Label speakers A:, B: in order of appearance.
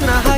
A: சொன்ன